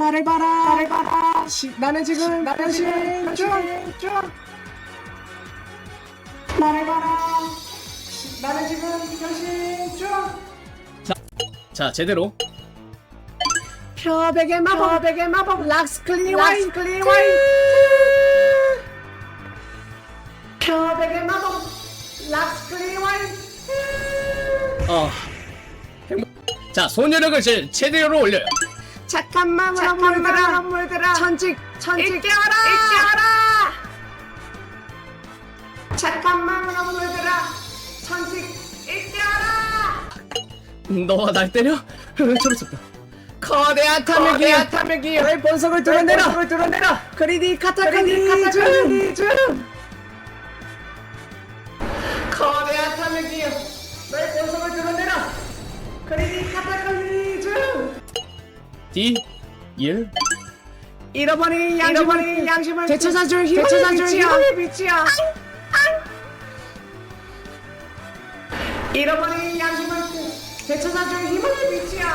나를 봐라. 나를 봐라. 시, 나는 지금 지금 쭉쭉 나를 봐라. 시, 나는 지금 변신 쭉자 제대로. 표백의 마법. 표백의 마법. 락스 클린 와인 락스 클린 와인. 표백의 마법. 락스 클린 와인. 어. 행복... 자 소녀력을 제, 최대로 올려요 착한 마음으로 착한 물들어. 마음으로 물들어. 천직 천직. 일깨워라. 일깨워라. 착한 마음으로 물들어. 천직 일깨워라. 너와 날 때려? 초록색다. 거대한 탐욕이 거대한 탐욕이 너의 본성을 드러내라. 본성을 드러내라. 그리디 카타카니 카타카니 거대한 탐욕이 너의 본성을 드러내라. 그리디 카타카니 좀 D 1 잃어버린 양심을 잃어버린 양심을 되찾아줄 힘을 되찾아줄 힘을 비치어. 잃어버린 양심을 되찾아줄 힘을 비치어.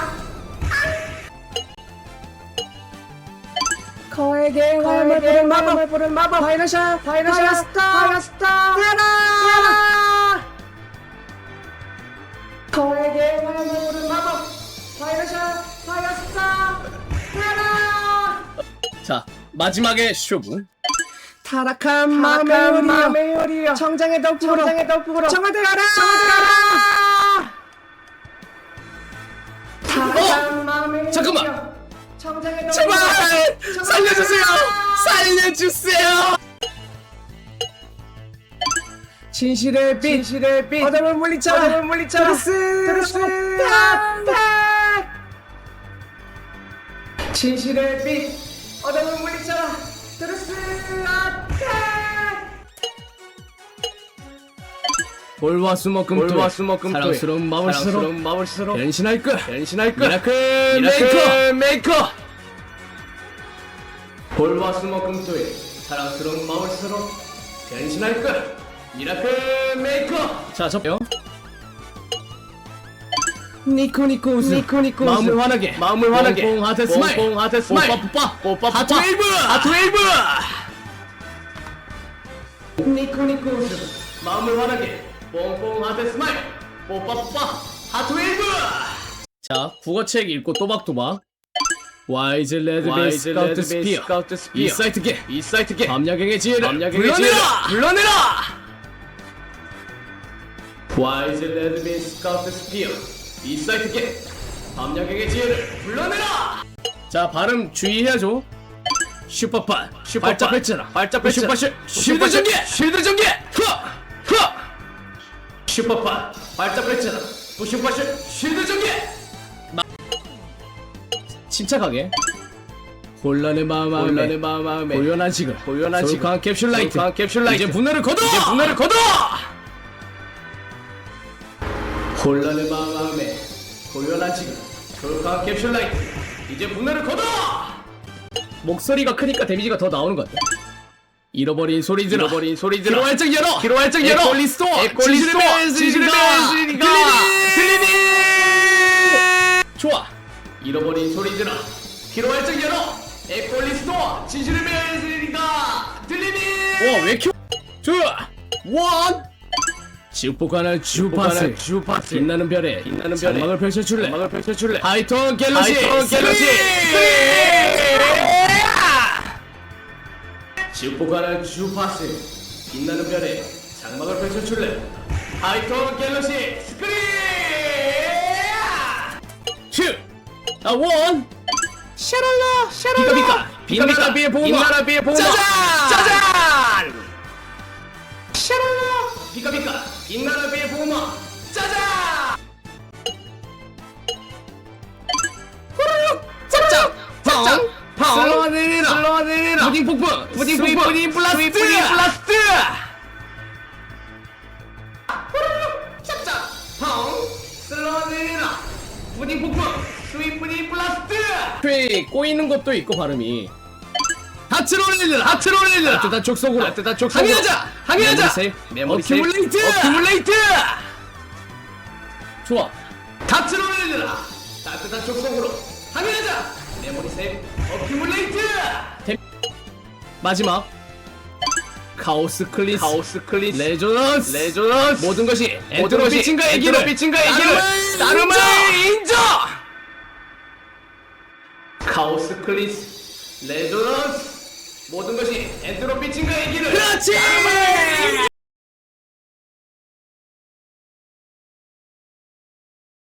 거에게 화염을 부른 마법. 화염을 부른 마법. 바이러샤 바이러샤. 바이러스타 바이러스타 테라 거에게 화염을 부른 마법. 바이러샤 자 마지막에 쇼부. 타락한 마음의 마음의 요리여 마음의 요리여 정장의 덕후로. 정장의 덕후로. 정화대 가라! 가라 타락한 마음의 잠깐만. 요리여 정장의 덕후로. 제발! 살려주세요! 가라. 살려주세요! 진실의 빛. 진실의 빛. 어둠을 물리쳐라 어둠을 물리쳐라 드르스 드르스 탁탁 진실의 빛. 어둠을 물리쳐라 드르스 탁탁 볼와수목금토 볼와수목금토에 사랑스러운 마을스로. 사랑스러운 마을스로. 변신할 것. 변신할 것. 미라클 미라클 메이커. 메이커. 볼와스모금토에 사랑스러운 마을스로 변신할 것. 미라클 메이커. 자 접요 니코니코 웃음 니코니코. 마음을 환하게. 마음을 환하게. 뽕뽕 하트 스마일. 뽕뽕 하트 스마일. 뽀빠뽀빠. 뽀빠 하트 웨이브! 하트 웨이브! 니코니코 웃음 마음을 환하게. 뽕뽕 하트 스마일. 뽀빠 뽀빠. 하트 웨이브! 자 국어책 읽고 또박또박. 와이즈 레드 베이스 와이즈 스카우트 스피어 스카우트 스피어 이 사이트계 이사이트계 밤야경의 지혜를 불러내라 불러내라! 와이즈 레드 베이스 스카우트 스피어 이사이트계 밤야경의 지혜를 불러내라! 자 발음 주의해야죠. 슈퍼판. 발작 펼쳐라. 발작 펼쳐라. 슈퍼 쉴드 전개! 쉴드 전개! 흐! 슈퍼판 발작 펼쳐라. 슈퍼슛 쉴드 전개! 침착하게. 혼란의 마음 혼란의 마음에. 고연한 시간 고연한 시간. 캡슐 라이트. 캡슐 라이트. 이제 분해를 거둬 이제 분해를 거둬 혼란의 마음에 고연한 시간 솔직한 캡슐 라이트 이제 분해를 거둬! 목소리가 크니까 데미지가 더 나오는 것 같아. 잃어버린 소리 들어. 잃어버린 소리 들어. 기로 활짝 열어. 기로 활짝 열어. 에콜리 스토어. 에콜리 스토어. 진실의 매스리가. 들리니? 좋아. 잃어버린 소리 들어. 기로 활짝 열어. 에콜리 스토어. 진실의 매스리가 들리니? 와왜 이렇게 좋아. 원 지옥복하는 주파수 주파수 빛나는 별에 빛나는 별에 장막을 펼쳐줄래 장막을 펼쳐줄래 하이톤 갤러시 하이톤 갤러시! 지옥복하는 주파수 빛나는 별에 장막을 펼쳐줄래 하이톤 갤러시 스크린 슈! 아, 원! 샤랄라 샤랄라 비카비카! 빛나라 비의 보호막! 빛나라 비의 보호막! 짜잔! 짜잔! 비카비카 빛나라비의 보호막 짜잔! 짝짝! 짝짝! 펑! 슬로우내리라! 슬로우내리라! 푸딩 폭풍! 푸딩 스윗 폭풍! 푸딩 플라스트! 푸딩 플라스트! 짝짝! 펑! 슬로우내리라! 푸딩 폭풍! 스윗 푸딩 플라스트! 꽤 꼬이는 것도 있고 발음이 하트롤리라! 하트롤리라! 따뜻한 촉속으로 따뜻한 촉속으로 항해하자! 항해하자! 메모리 세이브! 어큐뮬레이트! 어큐뮬레이트! 좋아 하트롤리라! 따뜻한 촉속으로 항해하자! 메모리 세이브 어큐뮬레이트 마지막 카오스 클리스 카오스 클리스 레조넌스 레조넌스 모든 것이 모든 것이 엔트로피친가의 길을 엔트로피친가의 길을 따름을 인정! 카오스 클리스 레조넌스 모든 것이 엔트로피 증가의 길을 그렇지!